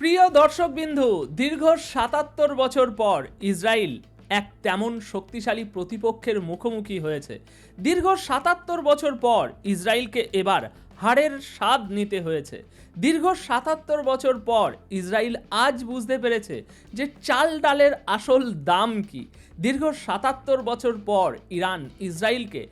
প্রিয় দর্শকবিন্দু, দীর্ঘ সাতাত্তর বছর পর ইসরায়েল এক তেমন শক্তিশালী প্রতিপক্ষের মুখোমুখি হয়েছে। দীর্ঘ সাতাত্তর বছর পর ইসরায়েলকে এবার হাড়ের স্বাদ নিতে হয়েছে। দীর্ঘ সাতাত্তর বছর পর ইসরায়েল আজ বুঝতে পেরেছে যে চাল ডালের আসল দাম কি। দীর্ঘ সাতাত্তর বছর পর ইরান ইসরায়েলকে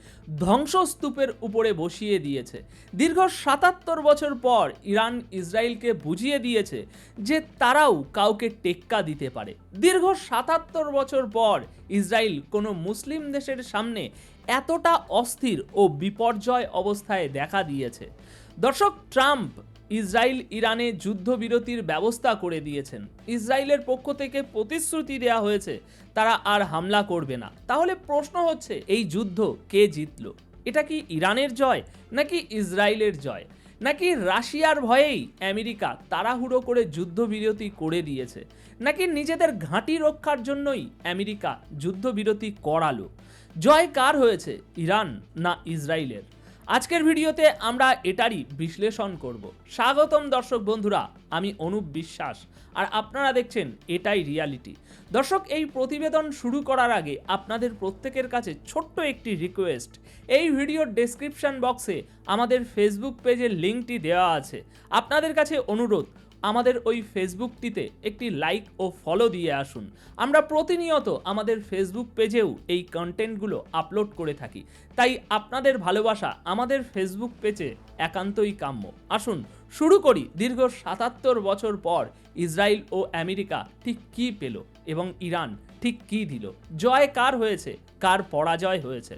ধ্বংসস্তূপের উপরে বসিয়ে দিয়েছে। দীর্ঘ সাতাত্তর বছর পর ইরান ইসরায়েলকে বুঝিয়ে দিয়েছে যে তারাও কাউকে টেক্কা দিতে পারে। দীর্ঘ সাতাত্তর বছর পর ইসরায়েল কোনো মুসলিম দেশের সামনে এতটা অস্থির ও বিপর্যয় অবস্থায় দেখা দিয়েছে। দর্শক, ট্রাম্প ইসরায়েল ইরানে যুদ্ধবিরতির ব্যবস্থা করে দিয়েছেন। ইসরায়েলের পক্ষ থেকে প্রতিশ্রুতি দেওয়া হয়েছে, তারা আর হামলা করবে না। তাহলে প্রশ্ন হচ্ছে, এই যুদ্ধ কে জিতলো? এটা কি ইরানের জয় নাকি ইসরায়েলের জয়? নাকি রাশিয়ার ভয়েই আমেরিকা তাড়াহুড়ো করে যুদ্ধবিরতি করে দিয়েছে? নাকি নিজেদের ঘাঁটি রক্ষার জন্যই আমেরিকা যুদ্ধবিরতি করালো? জয় কার হয়েছে? ইরান না ইসরায়েলের? আজকের ভিডিওতে আমরা এটারই বিশ্লেষণ করব। স্বাগতম দর্শক বন্ধুরা, আমি অনুপ বিশ্বাস, আর আপনারা দেখছেন এটাই রিয়ালিটি। দর্শক, এই প্রতিবেদন শুরু করার আগে আপনাদের প্রত্যেকের কাছে ছোট্ট একটি রিকোয়েস্ট এই ভিডিওর ডেসক্রিপশন বক্সে আমাদের ফেসবুক পেজের লিঙ্কটি দেওয়া আছে। আপনাদের কাছে অনুরোধ আমাদের ওই ফেসবুকটিতে একটি লাইক ও ফলো দিয়ে আসুন। আমরা প্রতিনিয়ত আমাদের ফেসবুক পেজেও এই কন্টেন্টগুলো আপলোড করে থাকি। তাই আপনাদের ভালোবাসা আমাদের ফেসবুক পেজে একান্তই কাম্য। আসুন, শুরু করি দীর্ঘ সাতাত্তর বছর পর ইসরায়েল ও আমেরিকা ঠিক কী পেল এবং ইরান ঠিক কী দিল? জয় কার হয়েছে? কার পরাজয় হয়েছে?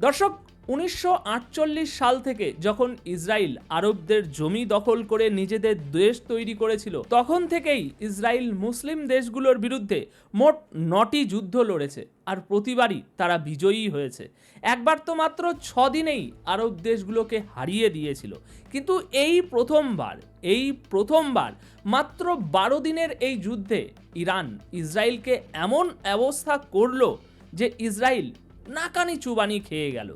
দর্শক উনিশশো আটচল্লিশ সাল থেকে যখন ইসরায়েল আরবদের জমি দখল করে নিজেদের দেশ তৈরি করেছিল, তখন থেকেই ইসরায়েল মুসলিম দেশগুলোর বিরুদ্ধে মোট নটি যুদ্ধ লড়েছে আর প্রতিবারই তারা বিজয়ী হয়েছে। একবার তো মাত্র ছ দিনেই আরব দেশগুলোকে হারিয়ে দিয়েছিল, কিন্তু এই প্রথমবার এই প্রথমবার মাত্র বারো দিনের এই যুদ্ধে ইরান ইসরায়েলকে এমন অবস্থা করল যে ইসরায়েল নাকানি চুবানি খেয়ে গেল।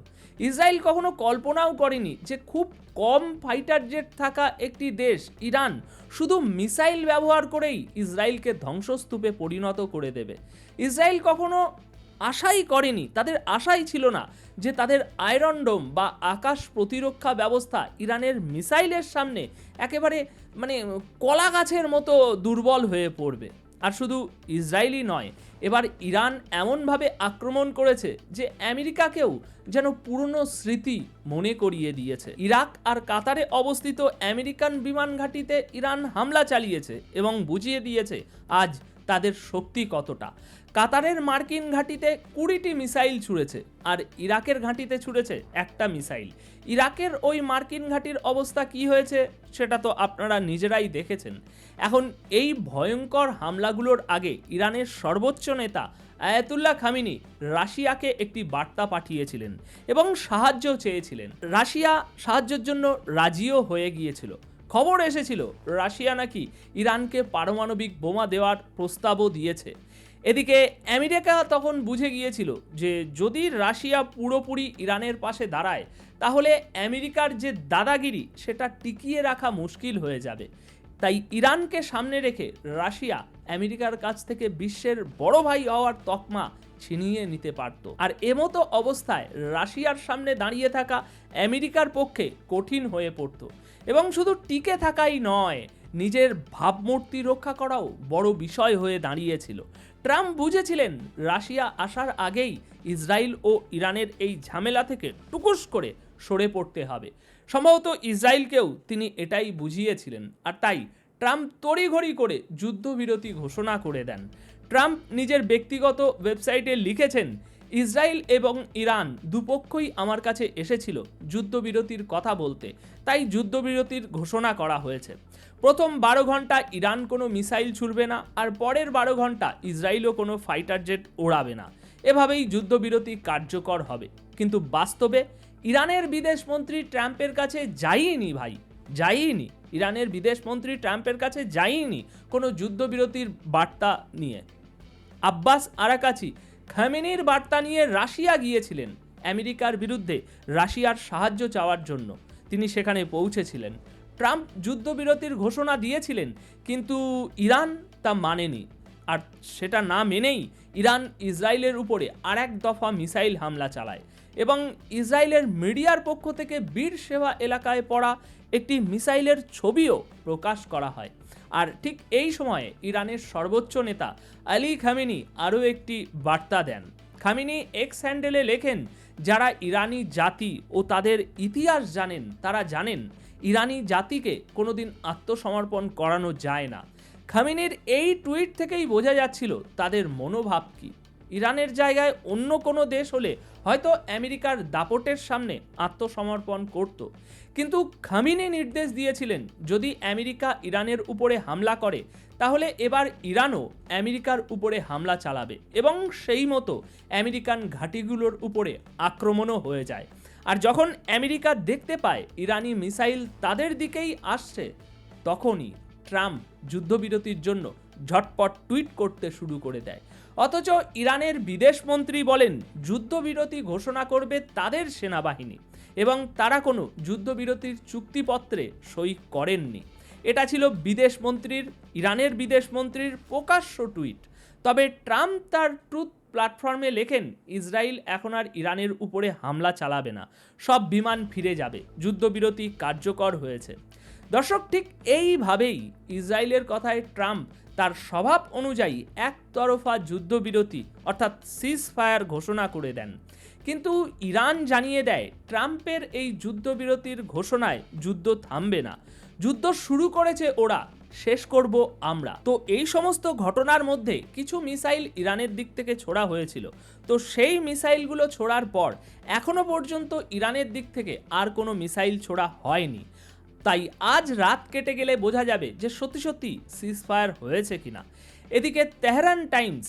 ইসরায়েল কখনো কল্পনাও করেনি যে খুব কম ফাইটার জেট থাকা একটি দেশ, ইরান, শুধু মিসাইল ব্যবহার করেই ইসরায়েলকে ধ্বংসস্তূপে পরিণত করে দেবে। ইসরায়েল কখনো আশাই করেনি, তাদের আশাই ছিল না যে তাদের আয়রন ডোম বা আকাশ প্রতিরক্ষা ব্যবস্থা ইরানের মিসাইলের সামনে একেবারে মানে কলা গাছের মতো দুর্বল হয়ে পড়বে। আর শুধু ইসরায়েলই নয়, এবার ইরান এমনভাবে আক্রমণ করেছে যে আমেরিকাকেও যেন পুরনো স্মৃতি মনে করিয়ে দিয়েছে। ইরাক আর কাতারে অবস্থিত আমেরিকান বিমান ঘাঁটিতে ইরান হামলা চালিয়েছে এবং বুঝিয়ে দিয়েছে, আজ তাদের শক্তি কতটা? কাতারের মার্কিন ঘাঁটিতে কুড়িটি মিসাইল ছুঁড়েছে আর ইরাকের ঘাঁটিতে ছুঁড়েছে একটা মিসাইল। ইরাকের ওই মার্কিন ঘাঁটির অবস্থা কি হয়েছে সেটা তো আপনারা নিজেরাই দেখেছেন। এখন এই ভয়ঙ্কর হামলাগুলোর আগে ইরানের সর্বোচ্চ নেতা আয়াতুল্লাহ খামিনি রাশিয়াকে একটি বার্তা পাঠিয়েছিলেন এবং সাহায্য চেয়েছিলেন। রাশিয়া সাহায্যের জন্য রাজিও হয়ে গিয়েছিল। খবর এসেছিল, রাশিয়া নাকি ইরানকে পারমাণবিক বোমা দেওয়ার প্রস্তাবও দিয়েছে। এদিকে আমেরিকা তখন বুঝে গিয়েছিল যে যদি রাশিয়া পুরোপুরি ইরানের পাশে দাঁড়ায়, তাহলে আমেরিকার যে দাদাগিরি, সেটা টিকিয়ে রাখা মুশকিল হয়ে যাবে। তাই ইরানকে সামনে রেখে রাশিয়া আমেরিকার কাছ থেকে বিশ্বের বড় ভাই হওয়ার তকমা ছিনিয়ে নিতে পারত। আর এমতো অবস্থায় রাশিয়ার সামনে দাঁড়িয়ে থাকা আমেরিকার পক্ষে কঠিন হয়ে পড়তো। এবং শুধু টিকে থাকাই নয়, নিজের ভাবমূর্তি রক্ষা করাও বড় বিষয় হয়ে দাঁড়িয়েছিল। ট্রাম্প বুঝেছিলেন, রাশিয়া আসার আগেই ইসরায়েল ও ইরানের এই ঝামেলা থেকে টুকুস করে সরে পড়তে হবে। সম্ভবত ইসরায়েলকেও তিনি এটাই বুঝিয়েছিলেন। আর তাই ট্রাম্প তড়িঘড়ি করে যুদ্ধবিরতি ঘোষণা করে দেন। ট্রাম্প নিজের ব্যক্তিগত ওয়েবসাইটে লিখেছেন ইসরায়েল এবং ইরান দুপক্ষই আমার কাছে এসেছিল যুদ্ধবিরতির কথা বলতে। তাই যুদ্ধবিরতির ঘোষণা করা হয়েছে। প্রথম বারো ঘণ্টা ইরান কোনো মিসাইল ছুড়বে না, আর পরের বারো ঘণ্টা ইসরায়েলও কোনো ফাইটার জেট ওড়াবে না। এভাবেই যুদ্ধবিরতি কার্যকর হবে। কিন্তু বাস্তবে ইরানের বিদেশমন্ত্রী ট্রাম্পের কাছে যাইনি ভাই যাইনি ইরানের বিদেশমন্ত্রী ট্রাম্পের কাছে যাইনি কোনো যুদ্ধবিরতির বার্তা নিয়ে। আব্বাস আরাকাচি খামেনির বার্তা নিয়ে রাশিয়া গিয়েছিলেন আমেরিকার বিরুদ্ধে রাশিয়ার সাহায্য চাওয়ার জন্য। তিনি সেখানে পৌঁছেছিলেন। ট্রাম্প যুদ্ধবিরতির ঘোষণা দিয়েছিলেন, কিন্তু ইরান তা মানেনি। আর সেটা না মেনেই ইরান ইসরায়েলের উপরে আর এক দফা মিসাইল হামলা চালায় এবং ইসরায়েলের মিডিয়ার পক্ষ থেকে বীর সেবা এলাকায় পড়া একটি মিসাইলের ছবিও প্রকাশ করা হয়। আর ঠিক এই সময়ে ইরানের সর্বোচ্চ নেতা আলী খামেনি আরও একটি বার্তা দেন। খামিনি এক্স হ্যান্ডেলে লেখেন, যারা ইরানি জাতি ও তাদের ইতিহাস জানেন, তারা জানেন ইরানি জাতিকে কোনোদিন আত্মসমর্পণ করানো যায় না। খামিনির এই টুইট থেকেই বোঝা যাচ্ছিল তাদের মনোভাব কী। ইরানের জায়গায় অন্য কোনো দেশ হলে হয়তো আমেরিকার দাপটের সামনে আত্মসমর্পণ করত। কিন্তু খামিনি নির্দেশ দিয়েছিলেন, যদি আমেরিকা ইরানের উপরে হামলা করে, তাহলে এবার ইরানও আমেরিকার উপরে হামলা চালাবে এবং সেই মতো আমেরিকান ঘাঁটিগুলোর উপরে আক্রমণও হয়ে যায়। আর যখন আমেরিকা দেখতে পায় ইরানি মিসাইল তাদের দিকেই আসছে, তখনই ট্রাম্প যুদ্ধবিরতির জন্য ঝটপট টুইট করতে শুরু করে দেয়। অথচ ইরানের বিদেশমন্ত্রী বলেন, যুদ্ধবিরতি ঘোষণা করবে তাদের সেনাবাহিনী এবং তারা কোনো যুদ্ধবিরতির চুক্তিপত্রে সই করেননি। এটা ছিল বিদেশমন্ত্রীর ইরানের বিদেশমন্ত্রীর প্রকাশ্য টুইট। তবে ট্রাম্প তার ট্রুথ প্ল্যাটফর্মে লেখেন, ইসরায়েল এখন আর ইরানের উপরে হামলা চালাবে না, সব বিমান ফিরে যাবে, যুদ্ধবিরতি কার্যকর হয়েছে। দর্শক, ঠিক এইভাবেই ইসরায়েলের কথায় ট্রাম্প তার স্বভাব অনুযায়ী একতরফা যুদ্ধবিরতি, অর্থাৎ সিজ ফায়ার ঘোষণা করে দেন। কিন্তু ইরান জানিয়ে দেয়, ট্রাম্পের এই যুদ্ধবিরতির ঘোষণায় যুদ্ধ থামবে না। যুদ্ধ শুরু করেছে ওরা, শেষ করব আমরা। তো এই সমস্ত ঘটনার মধ্যে কিছু মিসাইল ইরানের দিক থেকে ছোড়া হয়েছিল। তো সেই মিসাইলগুলো ছোড়ার পর, এখনও পর্যন্ত ইরানের দিক থেকে আর কোনো মিসাইল ছোড়া হয়নি। তাই আজ রাত কেটে গেলে বোঝা যাবে যে সত্যি সত্যি সিজফায়ার হয়েছে কিনা। এদিকে তেহরান টাইমস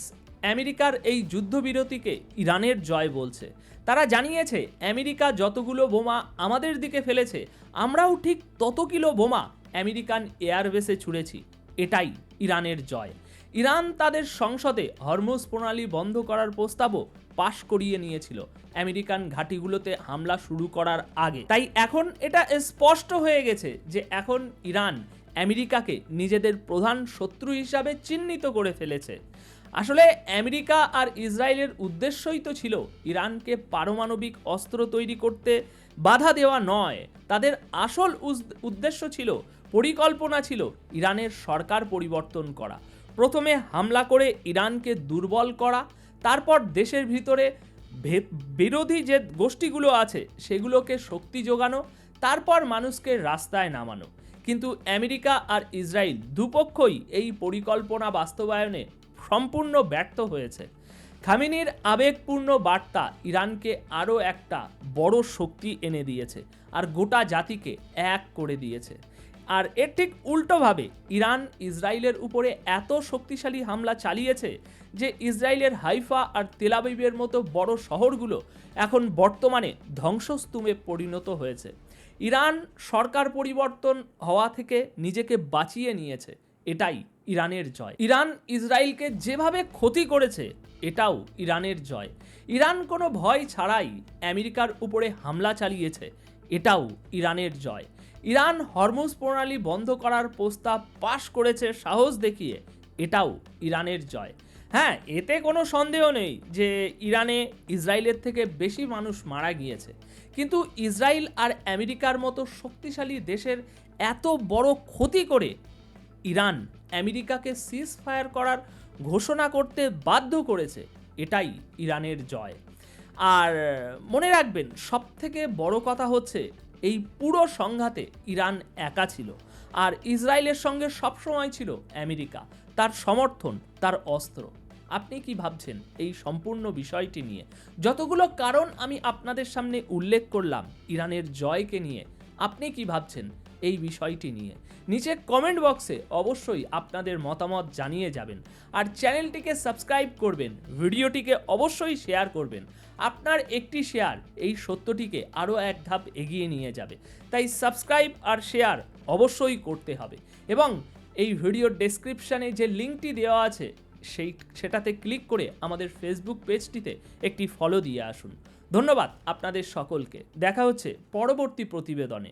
আমেরিকার এই যুদ্ধবিরতিকে ইরানের জয় বলছে। তারা জানিয়েছে, আমেরিকা যতগুলো বোমা আমাদের দিকে ফেলেছে, আমরাও ঠিক তত কিলো বোমা আমেরিকান এয়ারবেসে ছুঁড়েছি। এটাই ইরানের জয়। ইরান তাদের সংসদে হরমোজ প্রণালী বন্ধ করার প্রস্তাবও পাশ করিয়ে নিয়েছিল। আমেরিকান ঘাঁটিগুলোতে হামলা শুরু করার আগে। তাই এখন এটা স্পষ্ট হয়ে গেছে যে এখন ইরান আমেরিকাকে নিজেদের প্রধান শত্রু হিসাবে চিহ্নিত করে ফেলেছে। আসলে আমেরিকা আর ইসরায়েলের উদ্দেশ্যই তো ছিল ইরানকে পারমাণবিক অস্ত্র তৈরি করতে বাধা দেওয়া নয়। তাদের আসল উদ্দেশ্য ছিল পরিকল্পনা ছিল ইরানের সরকার পরিবর্তন করা। প্রথমে হামলা করে ইরানকে দুর্বল করা, তারপর দেশের ভিতরে বিরোধী যে গোষ্ঠীগুলো আছে, সেগুলোকে শক্তি যোগানো, তারপর মানুষকে রাস্তায় নামানো। কিন্তু আমেরিকা আর ইসরায়েল দুপক্ষই এই পরিকল্পনা বাস্তবায়নে সম্পূর্ণ ব্যর্থ হয়েছে। খামিনির আবেগপূর্ণ বার্তা ইরানকে আরও একটা বড় শক্তি এনে দিয়েছে আর গোটা জাতিকে এক করে দিয়েছে। আর এর ঠিক উল্টোভাবে ইরান ইসরায়েলের উপরে এত শক্তিশালী হামলা চালিয়েছে যে ইসরায়েলের হাইফা আর তেলাবিবের মতো বড় শহরগুলো এখন বর্তমানে ধ্বংসস্তূপে পরিণত হয়েছে। ইরান সরকার পরিবর্তন হওয়া থেকে নিজেকে বাঁচিয়ে নিয়েছে। এটাই ইরানের জয়। ইরান ইসরায়েলকে যেভাবে ক্ষতি করেছে, এটাও ইরানের জয়। ইরান কোনো ভয় ছাড়াই আমেরিকার উপরে হামলা চালিয়েছে, এটাও ইরানের জয়। ইরান হরমুজ প্রণালী বন্ধ করার প্রস্তাব পাশ করেছে সাহস দেখিয়ে। এটাও ইরানের জয়। হ্যাঁ এতে কোনো সন্দেহ নেই যে ইরানে ইসরায়েলের থেকে বেশি মানুষ মারা গিয়েছে। কিন্তু ইসরায়েল আর আমেরিকার মতো শক্তিশালী দেশের এত বড় ক্ষতি করে ইরান আমেরিকাকে সিজ ফায়ার করার ঘোষণা করতে বাধ্য করেছে। এটাই ইরানের জয়। আর মনে রাখবেন সব থেকে বড় কথা হচ্ছে এই পুরো সংঘাতে ইরান একা ছিল আর ইসরায়েলের সঙ্গে সবসময় ছিল আমেরিকা। তার সমর্থন, তার অস্ত্র। আপনি কি ভাবছেন এই সম্পূর্ণ বিষয়টি নিয়ে? যতগুলো কারণ আমি আপনাদের সামনে উল্লেখ করলাম ইরানের জয়কে নিয়ে। আপনি কি ভাবছেন এই বিষয়টি নিয়ে। নিচে কমেন্ট বক্সে অবশ্যই আপনাদের মতামত জানিয়ে যাবেন। আর চ্যানেলটিকে সাবস্ক্রাইব করবেন, ভিডিওটিকে অবশ্যই শেয়ার করবেন। আপনার একটি শেয়ার এই সত্যটিকে আরও এক ধাপ এগিয়ে নিয়ে যাবে। তাই সাবস্ক্রাইব আর শেয়ার অবশ্যই করতে হবে। এবং এই ভিডিওর ডেসক্রিপশানে যে লিঙ্কটি দেওয়া আছে, সেই, সেটাতে ক্লিক করে আমাদের ফেসবুক পেজটিতে একটি ফলো দিয়ে আসুন। ধন্যবাদ আপনাদের সকলকে। দেখা হচ্ছে পরবর্তী প্রতিবেদনে।